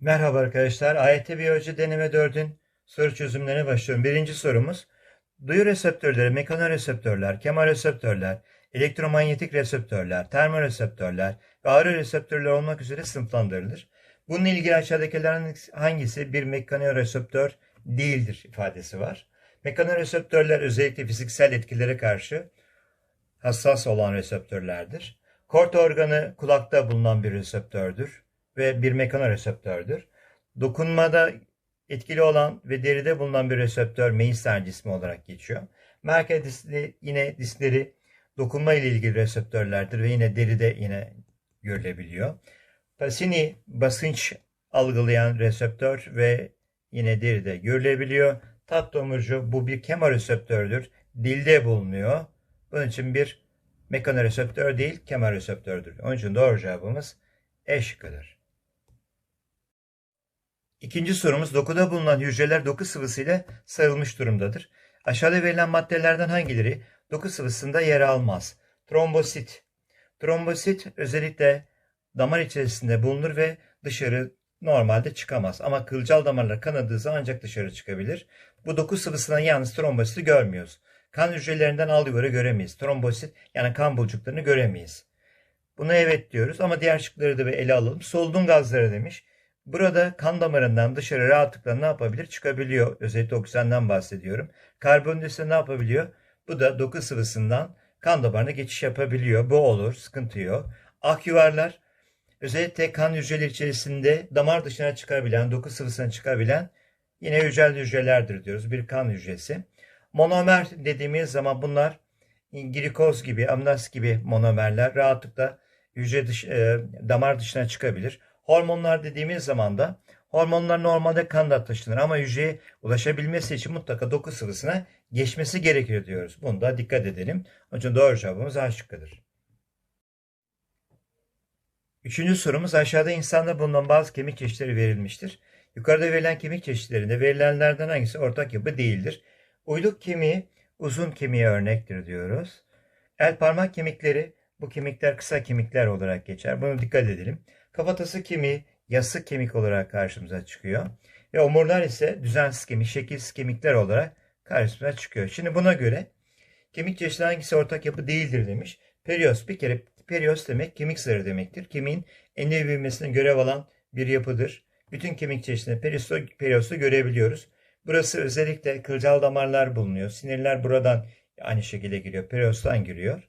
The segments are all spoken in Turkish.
Merhaba arkadaşlar. AYT Biyoloji Deneme 4'ün soru çözümlerine başlıyorum. Birinci sorumuz. Duyu reseptörleri, mekanoreseptörler, kemoreseptörler, elektromanyetik reseptörler, termoreseptörler ve ağrı reseptörler olmak üzere sınıflandırılır. Bununla ilgili aşağıdakilerden hangisi bir mekanoreseptör değildir ifadesi var. Mekanoreseptörler özellikle fiziksel etkilere karşı hassas olan reseptörlerdir. Kort organı kulakta bulunan bir reseptördür ve bir mekanoreseptördür. Dokunmada etkili olan ve deride bulunan bir reseptör Meissner cismi olarak geçiyor. Merkez diskli yine diskleri dokunma ile ilgili reseptörlerdir ve yine deride yine görülebiliyor. Pacini basınç algılayan reseptör ve yine deride görülebiliyor. Tat tomurcu bu bir kemoreseptördür. Dilde bulunuyor. Bunun için bir mekanoreseptör değil kemoreseptördür. Onun için doğru cevabımız E şıkkıdır. İkinci sorumuz dokuda bulunan hücreler doku sıvısıyla sarılmış durumdadır. Aşağıda verilen maddelerden hangileri doku sıvısında yer almaz? Trombosit. Trombosit özellikle damar içerisinde bulunur ve dışarı normalde çıkamaz. Ama kılcal damarlar kanadığı zaman ancak dışarı çıkabilir. Bu doku sıvısından yalnız trombositi görmüyoruz. Kan hücrelerinden alveoları göremeyiz. Trombosit yani kan bulcuklarını göremeyiz. Buna evet diyoruz ama diğer şıkları da bir ele alalım. Solunum gazları demiş. Burada kan damarından dışarı rahatlıkla ne yapabilir? Çıkabiliyor. Özellikle oksijenden bahsediyorum. Karbondioksit ne yapabiliyor? Bu da doku sıvısından kan damarına geçiş yapabiliyor. Bu olur. Sıkıntı yok. Ak yuvarlar özellikle kan hücreleri içerisinde damar dışına çıkabilen, doku sıvısına çıkabilen yine hücrel hücrelerdir diyoruz. Bir kan hücresi. Monomer dediğimiz zaman bunlar glikoz gibi, amlas gibi monomerler rahatlıkla hücre dış, e, damar dışına çıkabilir. Hormonlar dediğimiz zaman da hormonlar normalde kanda taşınır ama hücreye ulaşabilmesi için mutlaka doku sıvısına geçmesi gerekiyor diyoruz. Bunda dikkat edelim. Onun için doğru cevabımız A şıkkıdır. Üçüncü sorumuz aşağıda insanda bulunan bazı kemik çeşitleri verilmiştir. Yukarıda verilen kemik çeşitlerinde verilenlerden hangisi ortak yapı değildir? Uyluk kemiği uzun kemiğe örnektir diyoruz. El parmak kemikleri bu kemikler kısa kemikler olarak geçer. Bunu dikkat edelim. Kafatası kemiği yassı kemik olarak karşımıza çıkıyor. Ve omurlar ise düzensiz kemik, şekilsiz kemikler olarak karşımıza çıkıyor. Şimdi buna göre kemik çeşidi hangisi ortak yapı değildir demiş. Perios bir kere perios demek kemik zarı demektir. Kemiğin enine büyümesine görev alan bir yapıdır. Bütün kemik çeşidinde periostu, periostu görebiliyoruz. Burası özellikle kılcal damarlar bulunuyor. Sinirler buradan aynı şekilde giriyor. Periostan giriyor.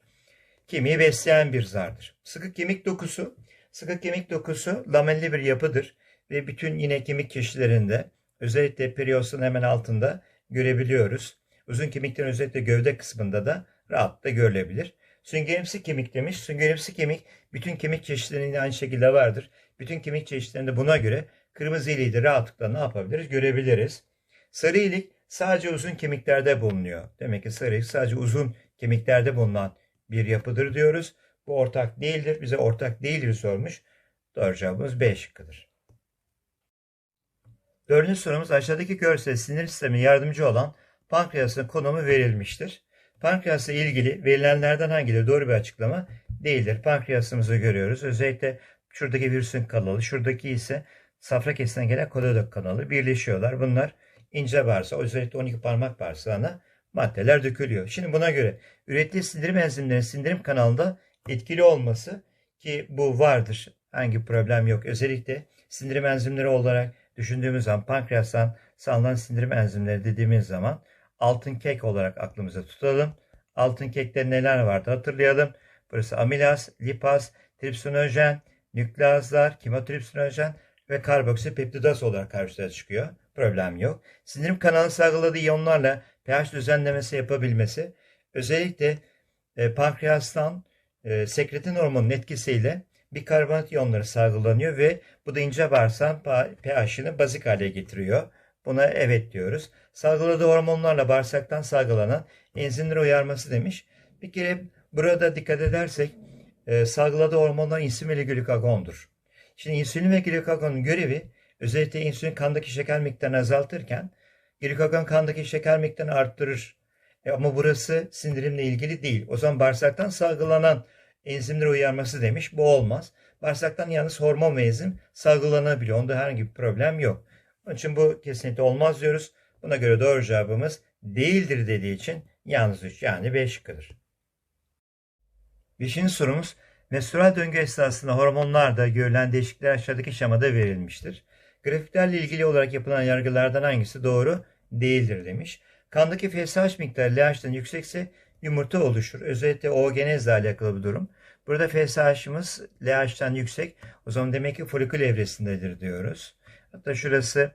Kemiği besleyen bir zardır. Sıkı kemik dokusu Sıkı kemik dokusu lamelli bir yapıdır ve bütün yine kemik çeşitlerinde özellikle periosun hemen altında görebiliyoruz. Uzun kemiklerin özellikle gövde kısmında da rahatlıkla görülebilir. Süngerimsi kemik demiş. Süngerimsi kemik bütün kemik çeşitlerinde aynı şekilde vardır. Bütün kemik çeşitlerinde buna göre kırmızı iliği de rahatlıkla ne yapabiliriz? Görebiliriz. Sarı ilik sadece uzun kemiklerde bulunuyor. Demek ki sarı ilik sadece uzun kemiklerde bulunan bir yapıdır diyoruz. Bu ortak değildir. Bize ortak değildir sormuş. Doğru cevabımız B şıkkıdır. Dördüncü sorumuz aşağıdaki görsel sinir sistemi yardımcı olan pankreasın konumu verilmiştir. Pankreasla ilgili verilenlerden hangileri doğru bir açıklama değildir. Pankreasımızı görüyoruz. Özellikle şuradaki virüsün kanalı, şuradaki ise safra kesilen gelen kododok kanalı birleşiyorlar. Bunlar ince bağırsağı, özellikle 12 parmak bağırsağına maddeler dökülüyor. Şimdi buna göre ürettiği sindirim enzimlerinin sindirim kanalında etkili olması ki bu vardır. Hangi problem yok. Özellikle sindirim enzimleri olarak düşündüğümüz zaman pankreastan sağlanan sindirim enzimleri dediğimiz zaman altın kek olarak aklımıza tutalım. Altın kekte neler vardı hatırlayalım. Burası amilaz, lipaz, tripsinojen, nükleazlar, kimotripsinojen ve karboksipeptidaz olarak karşıya çıkıyor. Problem yok. Sindirim kanalı salgıladığı iyonlarla pH düzenlemesi yapabilmesi özellikle e, pankreastan e, sekretin hormonun etkisiyle bikarbonat iyonları salgılanıyor ve bu da ince bağırsağın pH'ini bazik hale getiriyor. Buna evet diyoruz. Salgıladığı hormonlarla bağırsaktan salgılanan enzimleri uyarması demiş. Bir kere burada dikkat edersek e, salgıladığı hormonlar insülin ve glikagondur. Şimdi insülin ve glikagonun görevi özellikle insülin kandaki şeker miktarını azaltırken glikagon kandaki şeker miktarını arttırır. E, ama burası sindirimle ilgili değil. O zaman bağırsaktan salgılanan enzimleri uyarması demiş. Bu olmaz. Bağırsaktan yalnız hormon ve enzim salgılanabiliyor. Onda herhangi bir problem yok. Onun için bu kesinlikle olmaz diyoruz. Buna göre doğru cevabımız değildir dediği için yalnız 3 yani B şıkkıdır. Beşinci sorumuz menstrual döngü esnasında hormonlarda görülen değişiklikler aşağıdaki şemada verilmiştir. Grafiklerle ilgili olarak yapılan yargılardan hangisi doğru değildir demiş. Kandaki FSH miktarı LH'den yüksekse yumurta oluşur. Özellikle oogenezle alakalı bir durum. Burada FSH'ımız LH'den yüksek. O zaman demek ki folikül evresindedir diyoruz. Hatta şurası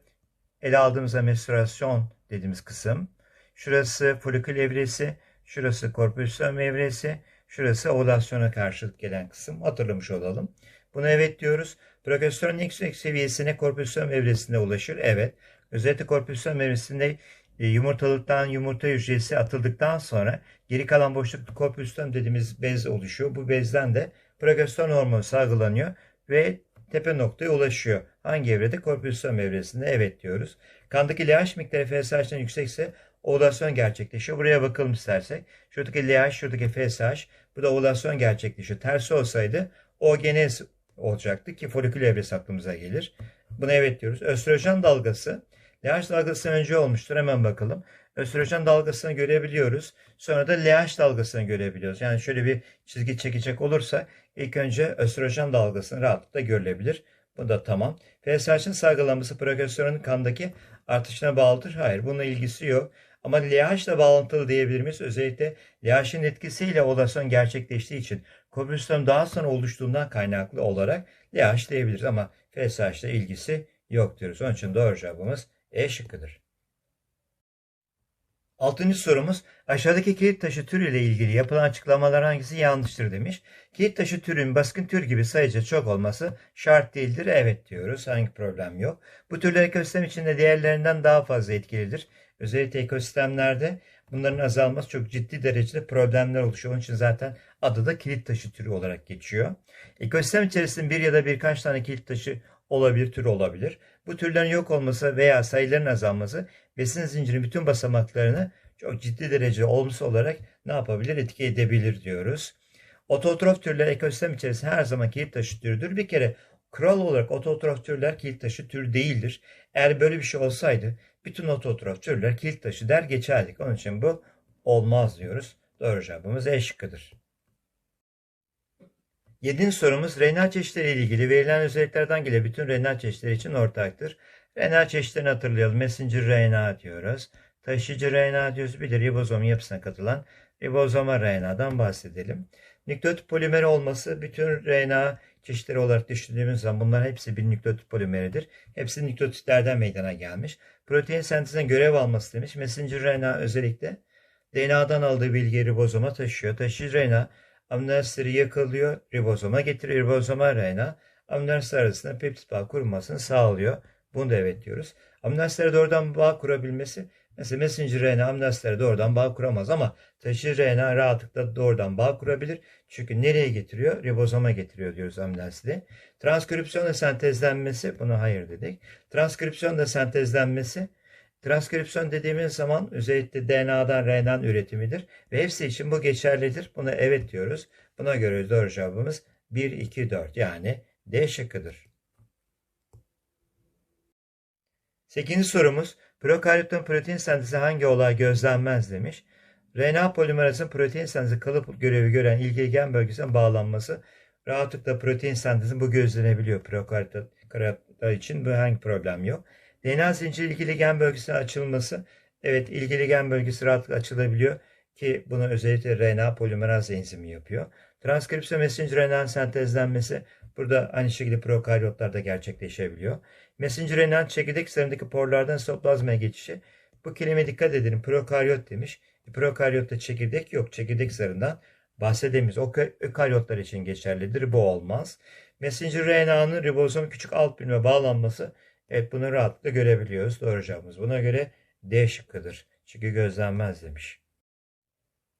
ele aldığımızda menstruasyon dediğimiz kısım. Şurası folikül evresi, şurası korpüsyon evresi, şurası ovülasyona karşılık gelen kısım. Hatırlamış olalım. Buna evet diyoruz. Progesteronun yüksek seviyesine korpüsyon evresinde ulaşır. Evet. Özellikle korpüsyon evresinde yumurtalıktan yumurta hücresi atıldıktan sonra geri kalan boşlukta korpüsyon dediğimiz bez oluşuyor. Bu bezden de progesteron hormonu salgılanıyor ve tepe noktaya ulaşıyor. Hangi evrede? Korpüsyon evresinde evet diyoruz. Kandaki LH miktarı FSH'den yüksekse ovülasyon gerçekleşiyor. Buraya bakalım istersek. Şuradaki LH, şuradaki FSH. Burada ovülasyon gerçekleşiyor. Tersi olsaydı oogenez olacaktı ki folikül evresi aklımıza gelir. Buna evet diyoruz. Östrojen dalgası LH dalgası önce olmuştur. Hemen bakalım. Östrojen dalgasını görebiliyoruz. Sonra da LH dalgasını görebiliyoruz. Yani şöyle bir çizgi çekecek olursa ilk önce östrojen dalgasını rahatlıkla görülebilir. Bu da tamam. FSH'ın salgılanması progesteronun kandaki artışına bağlıdır. Hayır bununla ilgisi yok. Ama LH ile bağlantılı diyebilir miyiz? Özellikle LH'in etkisiyle ovülasyon gerçekleştiği için korpüsyon daha sonra oluştuğundan kaynaklı olarak LH diyebiliriz. Ama FSH ile ilgisi yok diyoruz. Onun için doğru cevabımız E şıkkıdır. Altıncı sorumuz aşağıdaki kilit taşı türü ile ilgili yapılan açıklamalar hangisi yanlıştır demiş. Kilit taşı türün baskın tür gibi sayıca çok olması şart değildir. Evet diyoruz. Hangi problem yok. Bu türler ekosistem içinde diğerlerinden daha fazla etkilidir. Özellikle ekosistemlerde bunların azalması çok ciddi derecede problemler oluşuyor. Onun için zaten adı da kilit taşı türü olarak geçiyor. Ekosistem içerisinde bir ya da birkaç tane kilit taşı olabilir, tür olabilir. Bu türlerin yok olması veya sayıların azalması besin zincirinin bütün basamaklarını çok ciddi derecede olumsuz olarak ne yapabilir? Etki edebilir diyoruz. Ototrof türler ekosistem içerisinde her zaman kilit taşı türüdür. Bir kere kural olarak ototrof türler kilit taşı tür değildir. Eğer böyle bir şey olsaydı bütün ototrof türler kilit taşı der geçerdik. Onun için bu olmaz diyoruz. Doğru cevabımız E şıkkıdır. Yedinci sorumuz renal çeşitleri ile ilgili verilen özelliklerden gelen bütün renal çeşitleri için ortaktır. Renal çeşitlerini hatırlayalım. Messenger RNA diyoruz. Taşıyıcı RNA diyoruz. Bir de ribozom yapısına katılan ribozoma RNA'dan bahsedelim. Nükleotit polimeri olması bütün RNA çeşitleri olarak düşündüğümüz zaman bunların hepsi bir nükleotit polimeridir. Hepsi nükleotitlerden meydana gelmiş. Protein sentezine görev alması demiş. Messenger RNA özellikle DNA'dan aldığı bilgiyi ribozoma taşıyor. Taşıyıcı RNA amino asitleri yakalıyor, ribozoma getiriyor. Ribozoma RNA amino arasında peptit bağ kurulmasını sağlıyor. Bunu da evet diyoruz. Amino doğrudan bağ kurabilmesi mesela messenger RNA amino doğrudan bağ kuramaz ama taşıyıcı RNA rahatlıkla doğrudan bağ kurabilir. Çünkü nereye getiriyor? Ribozoma getiriyor diyoruz amino asidi. Transkripsiyonla sentezlenmesi buna hayır dedik. Transkripsiyonla sentezlenmesi Transkripsiyon dediğimiz zaman özellikle DNA'dan RNA'nın üretimidir ve hepsi için bu geçerlidir. Buna evet diyoruz. Buna göre doğru cevabımız 1, 2, 4 yani D şıkkıdır. 8. sorumuz prokaryotun protein sentezi hangi olay gözlenmez demiş. RNA polimerazın protein sentezi kalıp görevi gören ilgili gen bölgesine bağlanması rahatlıkla protein sentezinin bu gözlenebiliyor prokaryotlar için. Bu hangi problem yok. DNA zinciri ilgili gen bölgesinin açılması. Evet ilgili gen bölgesi rahatlıkla açılabiliyor ki bunu özellikle RNA polimeraz enzimi yapıyor. Transkripsiyon messenger RNA'nın sentezlenmesi burada aynı şekilde prokaryotlarda gerçekleşebiliyor. Messenger RNA'nın çekirdek zarındaki porlardan sitoplazmaya geçişi. Bu kelime dikkat edin prokaryot demiş. E, prokaryotta çekirdek yok. Çekirdek zarından bahsedemeyiz. O ökaryotlar için geçerlidir. Bu olmaz. Messenger RNA'nın ribozom küçük alt bölüme bağlanması Evet bunu rahatlıkla görebiliyoruz. Doğru cevabımız buna göre D şıkkıdır. Çünkü gözlenmez demiş.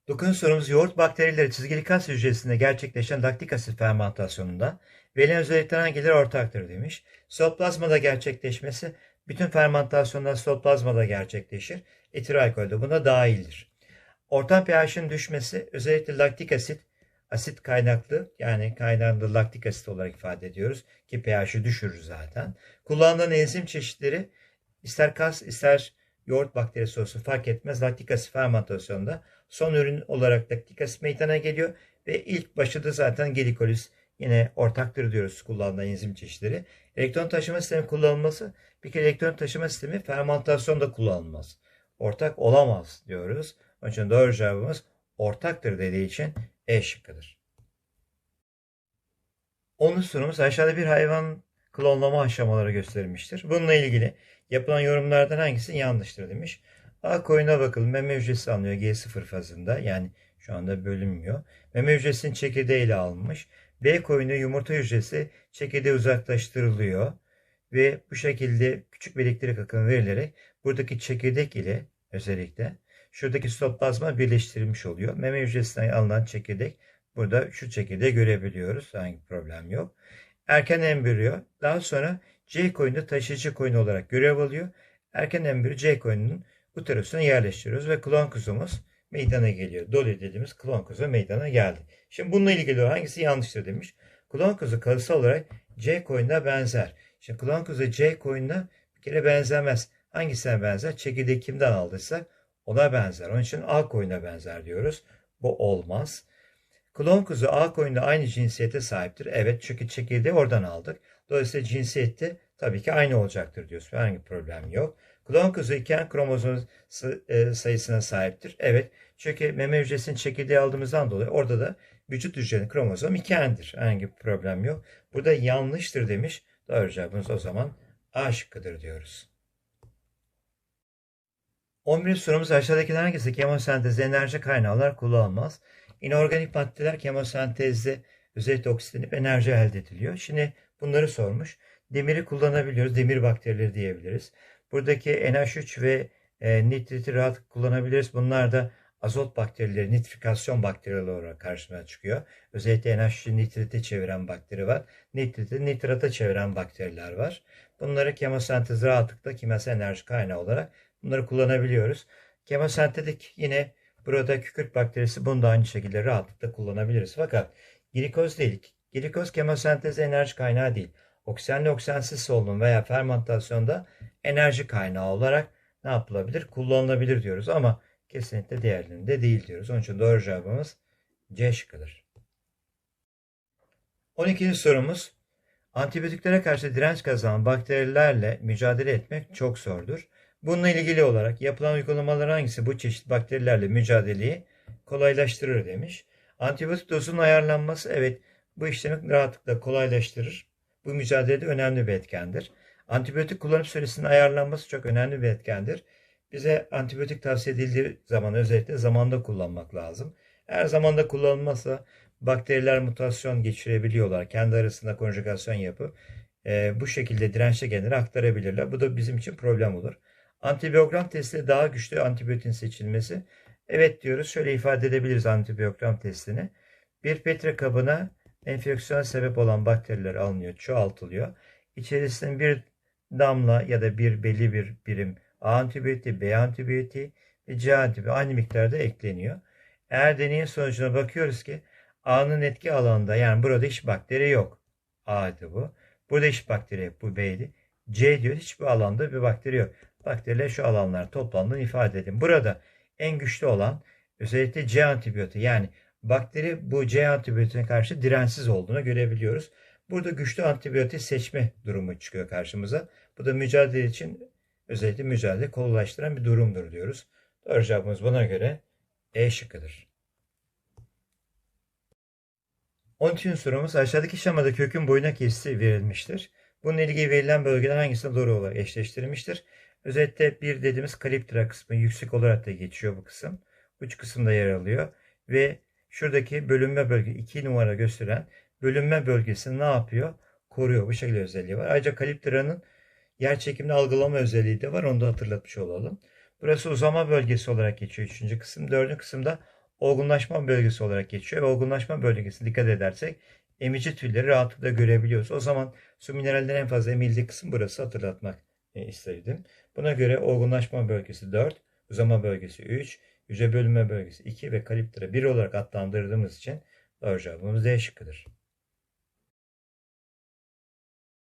Dokuzuncu sorumuz yoğurt bakterileri çizgili kas hücresinde gerçekleşen laktik asit fermentasyonunda verilen özellikler hangileri ortaktır demiş. Sitoplazmada gerçekleşmesi bütün fermentasyonlar sitoplazmada gerçekleşir. Etil alkol buna dahildir. Ortam pH'in düşmesi özellikle laktik asit asit kaynaklı yani kaynaklı laktik asit olarak ifade ediyoruz ki pH'i düşürür zaten. Kullanılan enzim çeşitleri ister kas ister yoğurt bakterisi olsun fark etmez laktik asit fermentasyonda son ürün olarak laktik asit meydana geliyor ve ilk başta zaten glikoliz yine ortaktır diyoruz kullanılan enzim çeşitleri. Elektron taşıma sistemi kullanılması bir kere elektron taşıma sistemi fermentasyonda kullanılmaz. Ortak olamaz diyoruz. Onun için doğru cevabımız ortaktır dediği için E şıkkıdır. 10. sorumuz aşağıda bir hayvan klonlama aşamaları gösterilmiştir. Bununla ilgili yapılan yorumlardan hangisi yanlıştır demiş. A koyuna bakalım. Meme hücresi alınıyor G0 fazında. Yani şu anda bölünmüyor. Meme hücresinin çekirdeğiyle alınmış. B koyunu yumurta hücresi çekirdeğe uzaklaştırılıyor. Ve bu şekilde küçük bir elektrik akımı verilerek buradaki çekirdek ile özellikle şuradaki sitoplazma birleştirilmiş oluyor. Meme hücresinden alınan çekirdek burada şu çekirdeği görebiliyoruz. Hangi problem yok. Erken embriyo daha sonra C koyunu taşıyıcı koyun olarak görev alıyor. Erken embriyo C koyunun uterusuna yerleştiriyoruz ve klon kuzumuz meydana geliyor. Dolly dediğimiz klon kuzu meydana geldi. Şimdi bununla ilgili hangisi yanlıştır demiş. Klon kuzu kalıtsal olarak C koyununa benzer. Şimdi klon kuzu C koyununa bir kere benzemez. Hangisine benzer? Çekirdeği kimden aldıysa ona benzer. Onun için A koyuna benzer diyoruz. Bu olmaz. Klon kuzu A koyunda aynı cinsiyete sahiptir. Evet çünkü çekirdeği oradan aldık. Dolayısıyla cinsiyette tabii ki aynı olacaktır diyoruz. Herhangi bir problem yok. Klon kuzu iken kromozom e, sayısına sahiptir. Evet çünkü meme hücresinin çekirdeği aldığımızdan dolayı orada da vücut hücrenin kromozom ikendir. Herhangi bir problem yok. Burada yanlıştır demiş. Doğru cevabımız o zaman A şıkkıdır diyoruz. 11. sorumuz aşağıdakiler hangisi kemosentezde enerji kaynağı olarak kullanılmaz? İnorganik maddeler kemosentezde özellikle oksitlenip enerji elde ediliyor. Şimdi bunları sormuş. Demiri kullanabiliyoruz. Demir bakterileri diyebiliriz. Buradaki NH3 ve e, nitriti rahat kullanabiliriz. Bunlar da azot bakterileri, nitrifikasyon bakterileri olarak karşımıza çıkıyor. Özellikle NH3'ü nitrite çeviren bakteri var. Nitriti nitrata çeviren bakteriler var. Bunları kemosentez rahatlıkla kimyasal enerji kaynağı olarak bunları kullanabiliyoruz. Kemosentetik yine burada kükürt bakterisi bunu da aynı şekilde rahatlıkla kullanabiliriz. Fakat glikoz değil. Glikoz kemosentez enerji kaynağı değil. Oksijenli oksijensiz solunum veya fermentasyonda enerji kaynağı olarak ne yapılabilir? Kullanılabilir diyoruz ama kesinlikle diğerlerinde değil diyoruz. Onun için doğru cevabımız C şıkkıdır. 12. sorumuz Antibiyotiklere karşı direnç kazanan bakterilerle mücadele etmek çok zordur. Bununla ilgili olarak yapılan uygulamalar hangisi bu çeşit bakterilerle mücadeleyi kolaylaştırır demiş. Antibiyotik dozunun ayarlanması evet bu işlemi rahatlıkla kolaylaştırır. Bu mücadelede önemli bir etkendir. Antibiyotik kullanım süresinin ayarlanması çok önemli bir etkendir. Bize antibiyotik tavsiye edildiği zaman özellikle zamanda kullanmak lazım. Eğer zamanda kullanılmazsa bakteriler mutasyon geçirebiliyorlar. Kendi arasında konjugasyon yapıp e, bu şekilde dirençli genleri aktarabilirler. Bu da bizim için problem olur. Antibiyogram testi daha güçlü antibiyotin seçilmesi. Evet diyoruz. Şöyle ifade edebiliriz antibiyogram testini. Bir petre kabına enfeksiyona sebep olan bakteriler alınıyor, çoğaltılıyor. İçerisine bir damla ya da bir belli bir birim A antibiyotiği, B antibiyotiği ve C antibiyotiği aynı miktarda ekleniyor. Eğer deneyin sonucuna bakıyoruz ki A'nın etki alanında yani burada hiç bakteri yok. A'ydı bu. Burada hiç bakteri yok. Bu B'ydi. C diyor hiçbir alanda bir bakteri yok. Bakteriler şu alanlar toplandığını ifade edin. Burada en güçlü olan özellikle C antibiyotiği yani bakteri bu C antibiyotiğine karşı dirensiz olduğunu görebiliyoruz. Burada güçlü antibiyotik seçme durumu çıkıyor karşımıza. Bu da mücadele için özellikle mücadele kolaylaştıran bir durumdur diyoruz. Doğru cevabımız buna göre E şıkkıdır. 13. sorumuz aşağıdaki şemada kökün boyuna kesisi verilmiştir. Bununla ilgili verilen bölgeler hangisine doğru olarak eşleştirilmiştir? Özellikle bir dediğimiz kaliptra kısmı yüksek olarak da geçiyor bu kısım. Uç kısımda yer alıyor. Ve şuradaki bölünme bölge 2 numara gösteren bölünme bölgesini ne yapıyor? Koruyor. Bu şekilde özelliği var. Ayrıca kaliptranın yer çekimini algılama özelliği de var. Onu da hatırlatmış olalım. Burası uzama bölgesi olarak geçiyor. Üçüncü kısım. Dördüncü kısımda olgunlaşma bölgesi olarak geçiyor. Ve olgunlaşma bölgesine dikkat edersek emici tüyleri rahatlıkla görebiliyoruz. O zaman su minerallerin en fazla emildiği kısım burası hatırlatmak e, istedim. Buna göre olgunlaşma bölgesi 4, uzama bölgesi 3, hücre bölünme bölgesi 2 ve kaliptra 1 olarak adlandırdığımız için Doğru cevabımız D şıkkıdır.